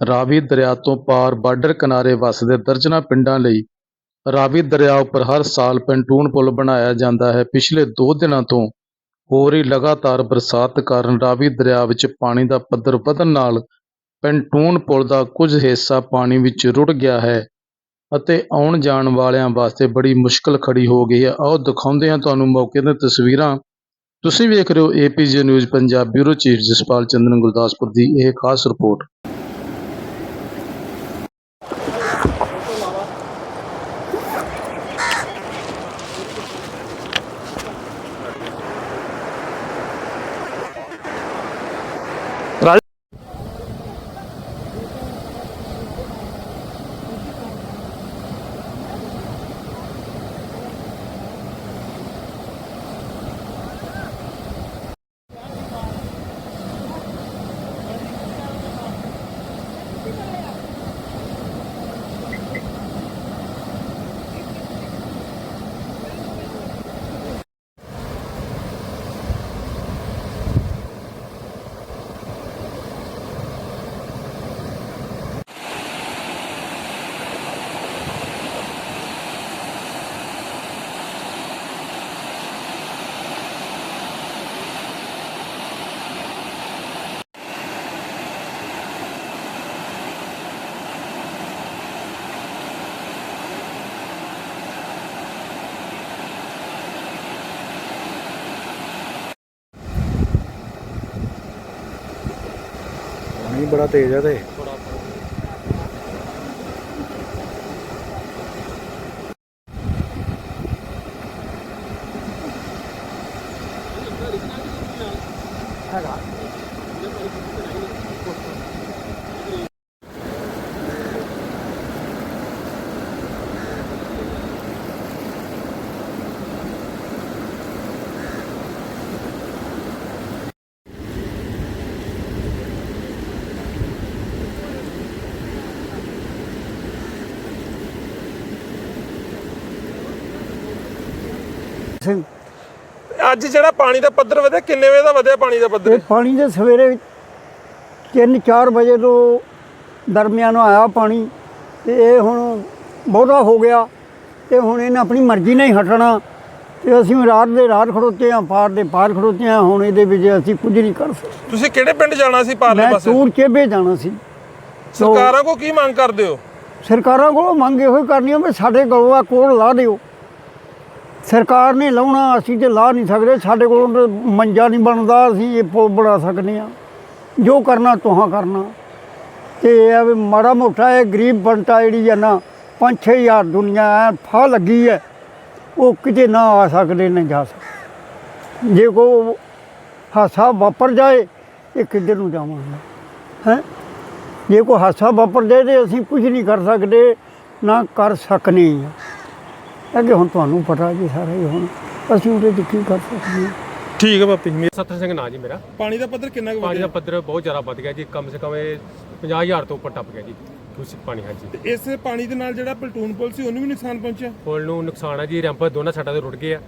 ਰਾਵੀ ਦਰਿਆ ਤੋਂ ਪਾਰ ਬਾਰਡਰ ਕਿਨਾਰੇ ਵੱਸਦੇ ਦਰਜਨਾਂ ਪਿੰਡਾਂ ਲਈ ਰਾਵੀ ਦਰਿਆ ਉੱਪਰ ਹਰ ਸਾਲ ਪੈਂਟੂਨ ਪੁਲ ਬਣਾਇਆ ਜਾਂਦਾ ਹੈ। ਪਿਛਲੇ 2 ਦਿਨਾਂ ਤੋਂ ਹੋ ਰਹੀ ਲਗਾਤਾਰ ਬਰਸਾਤ ਕਾਰਨ ਰਾਵੀ ਦਰਿਆ ਵਿੱਚ ਪਾਣੀ ਦਾ ਪੱਧਰ ਵਧਣ ਨਾਲ ਪੈਂਟੂਨ ਪੁਲ ਦਾ ਕੁਝ ਹਿੱਸਾ ਪਾਣੀ ਵਿੱਚ ਰੁੜ ਗਿਆ ਹੈ ਅਤੇ ਆਉਣ ਜਾਣ ਵਾਲਿਆਂ ਵਾਸਤੇ ਬੜੀ ਮੁਸ਼ਕਲ ਖੜੀ ਹੋ ਗਈ ਹੈ। ਆਓ ਦਿਖਾਉਂਦੇ ਹਾਂ ਤੁਹਾਨੂੰ ਮੌਕੇ ਦੀਆਂ ਤਸਵੀਰਾਂ। ਤੁਸੀਂ ਵੇਖ ਰਹੇ ਹੋ APG news Punjab bureau chief Jaspal Chandan Gurdaspur ਦੀ ਇਹ ਖਾਸ ਰਿਪੋਰਟ। ਪਾਣੀ ਬੜਾ ਤੇਜ਼ ਹੈ ਤੇ। ਸਿੰਘ। ਅੱਜ ਜਿਹੜਾ ਪਾਣੀ ਦਾ ਪੱਧਰ ਵਧਿਆ ਕਿੰਨੇ ਵਜੇ ਦਾ ਵਧਿਆ ਪਾਣੀ ਦਾ ਪੱਧਰ? ਇਹ ਪਾਣੀ ਦੇ ਸਵੇਰੇ 3-4 ਵਜੇ ਤੋਂ ਦਰਮਿਆਨ ਆਇਆ ਪਾਣੀ। ਤੇ ਇਹ ਹੁਣ ਬਹੁਤਾ ਹੋ ਗਿਆ। ਤੇ ਹੁਣ ਇਹਨੇ ਆਪਣੀ ਮਰਜ਼ੀ ਨਾਲ ਹੀ ਹਟਣਾ। ਤੇ ਅਸੀਂ ਰਾਤ ਦੇ ਰਾਤ ਖੜੋਤੇ ਹਾਂ ਪਾਰ ਦੇ ਪਾਰ ਖੜੋਤੇ ਹਾਂ। ਹੁਣ ਇਹਦੇ ਵਿੱਚ ਅਸੀਂ ਕੁਝ ਨਹੀਂ ਕਰ ਸਕਦੇ। ਤੁਸੀਂ ਕਿਹੜੇ ਪਿੰਡ ਜਾਣਾ ਸੀ ਪਾਰਲੇ ਮੈਂ ਪਾਸੇ? ਟੂਰ ਚੇਬੇ ਜਾਣਾ ਸੀ। ਸਰਕਾਰਾਂ ਕੋ ਕੀ ਮੰਗ ਕਰਦੇ ਹੋ? ਸਰਕਾਰਾਂ ਕੋਲੋਂ ਮੰਗ ਇਹੋ ਹੀ ਕਰਨੀ ਆ ਵੀ ਸਾਡੇ ਆ ਕੋਲ ਲਾ ਦਿਓ। ਸਰਕਾਰ ਨੇ ਲਾਉਣਾ, ਅਸੀਂ ਤੇ ਲਾ ਨਹੀਂ ਸਕਦੇ। ਸਾਡੇ ਕੋਲ ਮੰਜਾ ਨਹੀਂ ਬਣਦਾ, ਅਸੀਂ ਇਹ ਪੁਲ ਬਣਾ ਸਕਦੇ ਆ ਜੋ ਕਰਨਾ, ਤੁਹਾਂ ਕਰਨਾ। ਤੇ ਇਹ ਆ ਵੀ ਮਾੜਾ ਮੋਟਾ ਇਹ ਗਰੀਬ ਬੰਟਾ ਜਿਹੜੀ ਆ ਨਾ 5-6000 ਦੁਨੀਆ ਐ ਫਾ ਲੱਗੀ ਹੈ ਉਹ ਕਿਤੇ ਨਾ ਆ ਸਕਦੇ, ਨਾ ਜਾ ਸਕਦੇ। ਜੇ ਕੋ ਹਾਸਾ ਵਾਪਰ ਜਾਏ, ਇਹ ਕਿੱਧਰ ਨੂੰ ਜਾਵਾਂਗੇ? ਹੈ? ਜੇ ਕੋਈ ਹਾਸਾ ਵਾਪਰ ਜਾਏ ਤੇ ਅਸੀਂ ਕੁਝ ਨਹੀਂ ਕਰ ਸਕਦੇ, ਨਾ ਕਰ ਸਕਨੇ ਆ। ਅੱਗੇ ਹੁਣ ਤੁਹਾਨੂੰ ਪਤਾ ਜੀ ਸਾਰਾ ਹੀ ਹੁਣ। ਅਸੀਂ ਉਹਦੇ 'ਚ ਕੀ ਕਰ ਸਕਦੇ ਹਾਂ। ਠੀਕ ਹੈ ਪਾਪੀ ਸਤਰ ਸਿੰਘ ਨਾਂ ਜੀ ਮੇਰਾ। ਪਾਣੀ ਦਾ ਪੱਧਰ ਕਿੰਨਾ ਕੁ ਪਾਣੀ ਦਾ ਪੱਧਰ ਬਹੁਤ ਜ਼ਿਆਦਾ ਵੱਧ ਗਿਆ ਜੀ ਕਮ ਸੇ ਕਮ ਇਹ 50000 ਤੋਂ ਉੱਪਰ ਟੱਪ ਗਿਆ ਜੀ ਕੁਛ ਪਾਣੀ ਹਾਂਜੀ। ਇਸ ਪਾਣੀ ਦੇ ਨਾਲ ਜਿਹੜਾ ਪਲਟੂਨ ਪੁਲ ਸੀ ਉਹਨੂੰ ਵੀ ਨੁਕਸਾਨ ਪਹੁੰਚਿਆ? ਪੁਲ ਨੂੰ ਨੁਕਸਾਨ ਹੈ ਜੀ ਰੈਂਪ ਦੋਨਾਂ ਸਾਈਡਾਂ ਤੇ ਰੁੜ ਗਏ ਆ।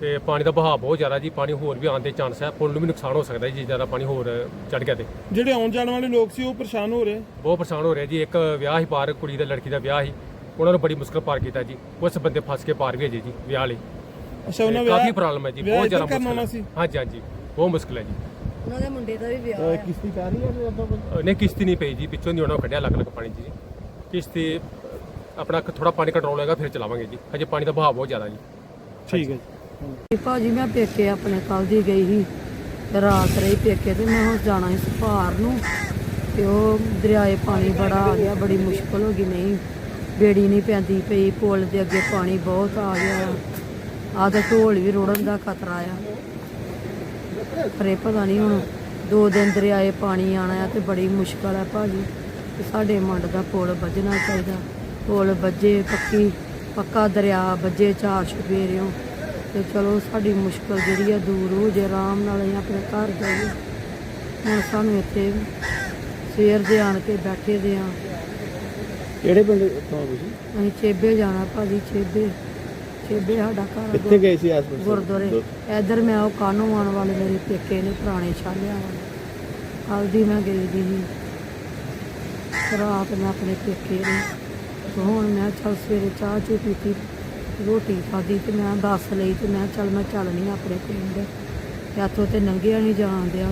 ਤੇ ਪਾਣੀ ਦਾ ਵਹਾਅ ਬਹੁਤ ਜ਼ਿਆਦਾ ਜੀ ਪਾਣੀ ਹੋਰ ਵੀ ਆਉਣ ਦੇ ਚਾਂਸ ਹੈ ਪੁਲ ਨੂੰ ਵੀ ਨੁਕਸਾਨ ਹੋ ਸਕਦਾ ਜੀ ਜੇ ਜ਼ਿਆਦਾ ਪਾਣੀ ਹੋਰ ਚੜ ਗਿਆ ਤੇ। ਜਿਹੜੇ ਆਉਣ ਜਾਣ ਵਾਲੇ ਲੋਕ ਸੀ ਉਹ ਪਰੇਸ਼ਾਨ ਹੋ ਰਹੇ? ਬਹੁਤ ਪਰੇਸ਼ਾਨ ਹੋ ਰਿਹਾ ਜੀ ਇੱਕ ਵਿਆਹ ਹੀ ਪਾਰ ਕੁੜੀ ਦਾ ਲੜਕੀ ਦਾ ਵਿਆਹ ਸੀ। ਉਹਨਾਂ ਨੂੰ ਬੜੀ ਮੁਸ਼ਕਲ ਪਾਰ ਕੀਤਾ ਜੀ। ਕੁਝ ਬੰਦੇ ਫਸ ਕੇ ਪਾਰ ਵੀ ਅਜੇ ਜੀ ਵਿਆਹ ਲਈ। ਅੱਛਾ ਉਹਨਾਂ ਤੇ ਕਾਫੀ ਪ੍ਰੋਬਲਮ ਹੈ ਜੀ ਵਿਆਹ ਬਹੁਤ ਜ਼ਿਆਦਾ ਮੁਸ਼ਕਲ ਹਾਂਜੀ ਹਾਂਜੀ ਬਹੁਤ ਮੁਸ਼ਕਲ ਹੈ ਜੀ। ਉਹਨਾਂ ਦੇ ਮੁੰਡੇ ਦਾ ਵੀ ਵਿਆਹ ਹੈ ਕਿਸ਼ਤੀ ਕਰ ਰਹੀ ਹੈ ਅ, ਨਹੀਂ ਕਿਸ਼ਤੀ ਨਹੀਂ ਪਈ ਜੀ ਪਿੱਛੋਂ ਦੀ ਉਹਨਾਂ ਨੂੰ ਕੱਢਿਆ ਲੱਗ ਲੱਗ ਪਾਣੀ ਜੀ। ਕਿਸ਼ਤੀ ਆਪਣਾ ਥੋੜਾ ਪਾਣੀ ਕੰਟਰੋਲ ਹੋਏਗਾ ਫਿਰ ਚਲਾਵਾਂਗੇ ਜੀ। ਹਜੇ ਪਾਣੀ ਦਾ ਵਹਾਅ ਬਹੁਤ ਜ਼ਿਆਦਾ ਜੀ। ਠੀਕ ਹੈ ਤੇ ਭਾਜੀ ਮੈਂ ਪੇਕੇ ਆਪਣੇ ਕੱਲ ਦੀ ਗਈ ਸੀ। ਰਾਤ ਰਹੀ ਪੇਕੇ ਤੇ ਮੈਂ ਹੁਣ ਜਾਣਾ ਸੀ ਸੁਭਾਰ ਨੂੰ। ਤੇ ਉਹ ਦਰਿਆਏ ਪਾਣੀ ਬੜਾ ਆ ਗਿਆ ਬੜੀ ਮੁਸ਼ਕਲ ਹੋ ਗਈ ਨਹੀਂ। ਬੇੜੀ ਨਹੀਂ ਪੈਂਦੀ ਪਈ, ਪੁਲ ਦੇ ਅੱਗੇ ਪਾਣੀ ਬਹੁਤ ਆ ਗਿਆ ਆਹ ਤਾਂ ਢੋਲ ਵੀ ਰੁੜਨ ਦਾ ਖਤਰਾ ਆ। ਪਰ ਇਹ ਪਤਾ ਨਹੀਂ ਹੁਣ ਦੋ ਦਿਨ ਦਰਿਆਏ ਪਾਣੀ ਆਣਾ ਆ ਤੇ ਬੜੀ ਮੁਸ਼ਕਲ ਆ ਭਾਜੀ। ਤੇ ਸਾਡੇ ਮੰਡ ਦਾ ਪੁਲ ਵੱਜਣਾ ਚਾਹੀਦਾ। ਪੁਲ ਵੱਜੇ ਪੱਕੀ, ਪੱਕਾ ਦਰਿਆ ਵੱਜੇ ਚਾਰ ਛਪੇਰਿਓ ਤੇ ਚਲੋ ਸਾਡੀ ਮੁਸ਼ਕਲ ਜਿਹੜੀ ਆ ਦੂਰ ਹੋ ਜੇ, ਆਰਾਮ ਨਾਲ ਅਸੀਂ ਆਪਣੇ ਘਰ ਜਾਈਏ। ਹੁਣ ਸਾਨੂੰ ਇੱਥੇ ਸਵੇਰ ਦੇ ਆਣ ਕੇ ਬੈਠੇ ਦੇ ਆ। ਕਿਹੜੇ ਪਿੰਡ ਤੋਂ ਤੁਸੀਂ? ਅਸੀਂ ਚੇਬੇ ਜਾਣਾ ਭਾਜੀ ਚੇਬੇ। ਚੇਬੇ ਸਾਡਾ ਘਰ ਆ ਕਿੱਥੇ ਗਏ ਸੀ ਆਸ ਪਾਸ? ਗੁਰਦੁਆਰੇ। ਇਧਰ ਮੈਂ ਉਹ ਕਾਨੂੰ ਆਉਣ ਵਾਲੇ ਮੇਰੇ ਪੇਕੇ ਨੇ ਪੁਰਾਣੇ ਛਾਲਿਆਂ ਵਾਲੇ। ਕੱਲ ਦੀ ਮੈਂ ਗਈ ਦੀ ਸੀ। ਰਾਤ ਮੈਂ ਆਪਣੇ ਪੇਕੇ ਰਹੀ ਹੁਣ ਮੈਂ ਚੱਲ ਸਵੇਰੇ ਚਾਹ ਚੂ ਪੀਤੀ ਰੋਟੀ ਖਾਧੀ ਤੇ ਮੈਂ ਬੱਸ ਲਈ ਤੇ ਮੈਂ ਚੱਲ ਮੈਂ ਚੱਲਣੀ ਆਂ ਆਪਣੇ ਪਿੰਡ। ਤੇ ਇੱਥੋਂ ਤੇ ਨੰਗਿਆ ਨਹੀਂ ਜਾਣ ਦਿਆ।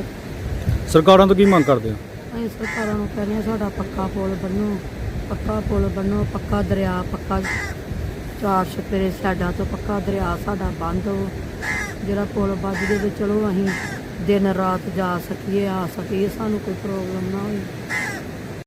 ਸਰਕਾਰਾਂ ਤੋਂ ਕੀ ਮੰਗ ਕਰਦੇ ਹੋ? ਅਸੀਂ ਸਰਕਾਰਾਂ ਨੂੰ ਕਹਿੰਦੇ ਹਾਂ ਸਾਡਾ ਪੱਕਾ ਪੁਲ ਬੰਨੋ ਪੱਕਾ ਪੁਲ ਬੰਨੋ ਪੱਕਾ ਦਰਿਆ, ਪੱਕਾ ਚਾਰ ਛਪੇਰੇ ਸਾਈਡਾਂ ਤੋਂ ਪੱਕਾ ਦਰਿਆ ਸਾਡਾ ਬੰਦ ਹੋ। ਜਿਹੜਾ ਪੁਲ ਵੱਜ ਜੇ ਤੇ ਚਲੋ ਅਸੀਂ ਦਿਨ ਰਾਤ ਜਾ ਸਕੀਏ, ਆ ਸਕੀਏ, ਸਾਨੂੰ ਕੋਈ ਪ੍ਰੋਬਲਮ ਨਾ ਹੋਵੇ